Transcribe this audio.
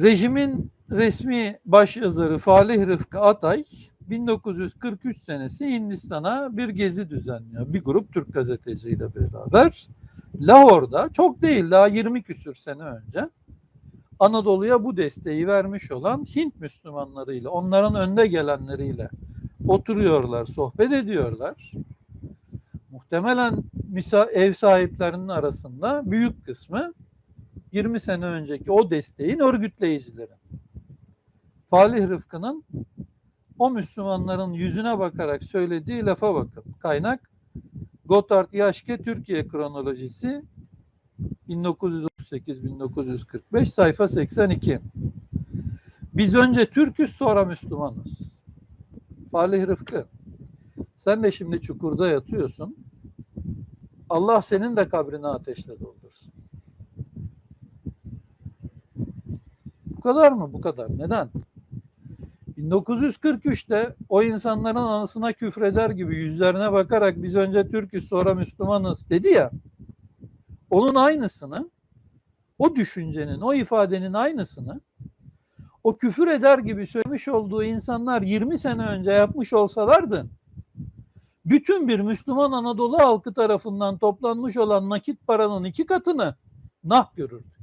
Rejimin resmi başyazarı Falih Rıfkı Atay 1943 senesi Hindistan'a bir gezi düzenliyor. Bir grup Türk gazeteciyle beraber. Lahor'da çok değil daha 20 küsür sene önce Anadolu'ya bu desteği vermiş olan Hint Müslümanlarıyla, onların önde gelenleriyle oturuyorlar, sohbet ediyorlar. Muhtemelen ev sahiplerinin arasında büyük kısmı 20 sene önceki o desteğin örgütleyicileri. Falih Rıfkı'nın o Müslümanların yüzüne bakarak söylediği lafa bakın. Kaynak Gotthard Yaşke Türkiye kronolojisi 1938-1945 sayfa 82. Biz önce Türk'üz sonra Müslümanız. Falih Rıfkı sen de şimdi çukurda yatıyorsun. Allah senin de kabrini ateşle doldursun. Bu kadar mı? Bu kadar. Neden? 1943'te o insanların anısına küfreder gibi yüzlerine bakarak biz önce Türk'üz sonra Müslümanız dedi ya. Onun aynısını, o düşüncenin, o ifadenin aynısını o küfür eder gibi söylemiş olduğu insanlar 20 sene önce yapmış olsalardı bütün bir Müslüman Anadolu halkı tarafından toplanmış olan nakit paranın iki katını nah görürdü.